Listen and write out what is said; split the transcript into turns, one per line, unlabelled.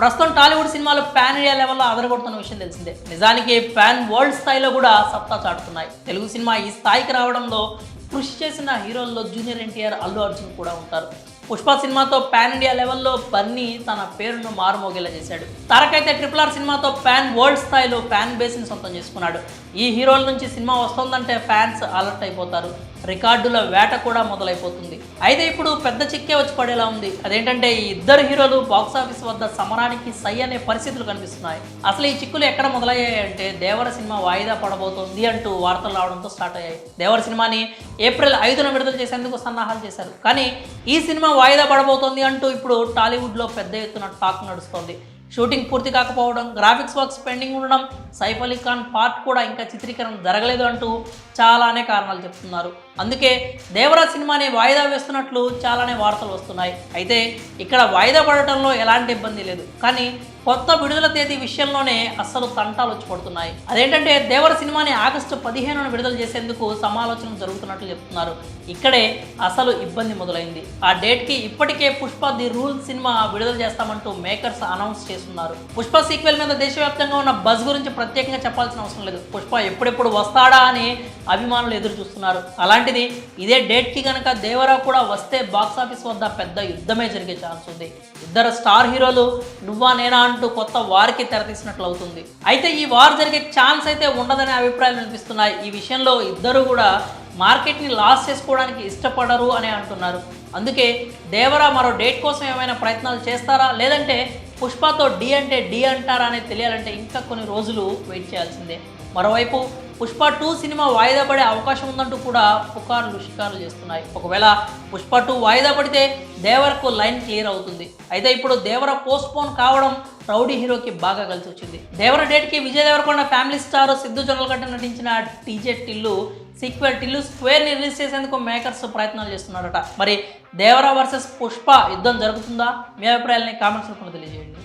ప్రస్తుతం టాలీవుడ్ సినిమాలు pan India లెవెల్లో అదరగొడుతున్న విషయం తెలిసిందే. నిజానికి పాన్ వరల్డ్ స్థాయిలో కూడా సత్తా చాటుతున్నాయి. తెలుగు సినిమా ఈ స్థాయికి రావడంలో కృషి చేసిన హీరోల్లో జూనియర్ ఎన్టీఆర్ అల్లు అర్జున్ కూడా ఉంటారు. పుష్ప సినిమాతో పాన్ ఇండియా లెవెల్లో బన్నీ తన పేరును మారుమోగేలా చేశాడు. తారకైతే ట్రిపుల్ ఆర్ సినిమాతో పాన్ వరల్డ్ స్థాయిలో ఫ్యాన్ బేస్ని సొంతం చేసుకున్నాడు. ఈ హీరోల నుంచి సినిమా వస్తుందంటే ఫ్యాన్స్ అలర్ట్ అయిపోతారు. రికార్డుల వేట కూడా మొదలైపోతుంది. అయితే ఇప్పుడు పెద్ద చిక్కే వచ్చి పడేలా ఉంది. అదేంటంటే ఈ ఇద్దరు హీరోలు బాక్స్ ఆఫీస్ వద్ద సమరానికి సై అనే పరిస్థితులు కనిపిస్తున్నాయి. అసలు ఈ చిక్కులు ఎక్కడ మొదలయ్యాయి అంటే దేవర సినిమా వాయిదా పడబోతోంది అంటూ వార్తలు రావడంతో స్టార్ట్ అయ్యాయి. దేవర సినిమాని ఏప్రిల్ ఐదున విడుదల చేసేందుకు సన్నాహాలు చేశారు. కానీ ఈ సినిమా వాయిదా పడబోతోంది అంటూ ఇప్పుడు టాలీవుడ్లో పెద్ద ఎత్తున టాక్ నడుస్తోంది. షూటింగ్ పూర్తి కాకపోవడం గ్రాఫిక్స్ వర్క్స్ పెండింగ్ ఉండడం సైఫ్ అలీ ఖాన్ పార్ట్ కూడా ఇంకా చిత్రీకరణ జరగలేదు అంటూ చాలానే కారణాలు చెప్తున్నారు. అందుకే దేవరా సినిమాని వాయిదా వేస్తున్నట్లు చాలానే వార్తలు వస్తున్నాయి. అయితే ఇక్కడ వాయిదా పడటంలో ఎలాంటి ఇబ్బంది లేదు. కానీ కొత్త విడుదల తేదీ విషయంలోనే అస్సలు తంటాలు వచ్చి పడుతున్నాయి. అదేంటంటే దేవర సినిమాని ఆగస్టు పదిహేనున విడుదల చేసేందుకు సమాలోచనలు జరుగుతున్నట్లు చెప్తున్నారు. ఇక్కడే అసలు ఇబ్బంది మొదలైంది. ఆ డేట్కి ఇప్పటికే పుష్ప ది రూల్ సినిమా విడుదల చేస్తామంటూ మేకర్స్ అనౌన్స్ చేస్తున్నారు. పుష్ప సీక్వెల్ మీద దేశవ్యాప్తంగా ఉన్న బజ్ గురించి ప్రత్యేకంగా చెప్పాల్సిన అవసరం లేదు. పుష్ప ఎప్పుడెప్పుడు వస్తాడా అని అభిమానులు ఎదురు చూస్తున్నారు అలాంటిది ఇదే డేట్కి కనుక దేవరా కూడా వస్తే బాక్స్ ఆఫీస్ వద్ద పెద్ద యుద్ధమే జరిగే ఛాన్స్ ఉంది. ఇద్దరు స్టార్ హీరోలు నువ్వా నేనా అంటూ కొత్త వారికి తెరతీసినట్లు అవుతుంది. అయితే ఈ వార్ జరిగే ఛాన్స్ అయితే ఉండదనే అభిప్రాయాలు వినిపిస్తున్నాయి. ఈ విషయంలో ఇద్దరు కూడా మార్కెట్ని లాస్ చేసుకోవడానికి ఇష్టపడరు అని అంటున్నారు. అందుకే దేవరా మరో డేట్ కోసం ఏమైనా ప్రయత్నాలు చేస్తారా? లేదంటే పుష్పతో డి అంటే డి అంటారా అనేది తెలియాలంటే ఇంకా కొన్ని రోజులు వెయిట్ చేయాల్సిందే. మరోవైపు పుష్ప టూ సినిమా వాయిదా పడే అవకాశం ఉందంటూ కూడా పుకార్లు షికారులు చేస్తున్నాయి. ఒకవేళ పుష్ప టూ వాయిదా పడితే దేవరకు లైన్ క్లియర్ అవుతుంది. అయితే ఇప్పుడు దేవర పోస్ట్పోన్ కావడం రౌడీ హీరోకి బాగా కలిసి వచ్చింది. దేవర డేట్కి విజయ్ దేవరకొండ ఫ్యామిలీ స్టార్ సిద్ధు జొన్నలగడ్డ నటించిన టీజే టిల్లు సీక్వెల్ టిల్లు స్క్వేర్ని రిలీజ్ చేసేందుకు మేకర్స్ ప్రయత్నాలు చేస్తున్నారట. మరి దేవర వర్సెస్ పుష్ప యుద్ధం జరుగుతుందా? మీ అభిప్రాయాలని కామెంట్స్ రూపంలో తెలియజేయండి.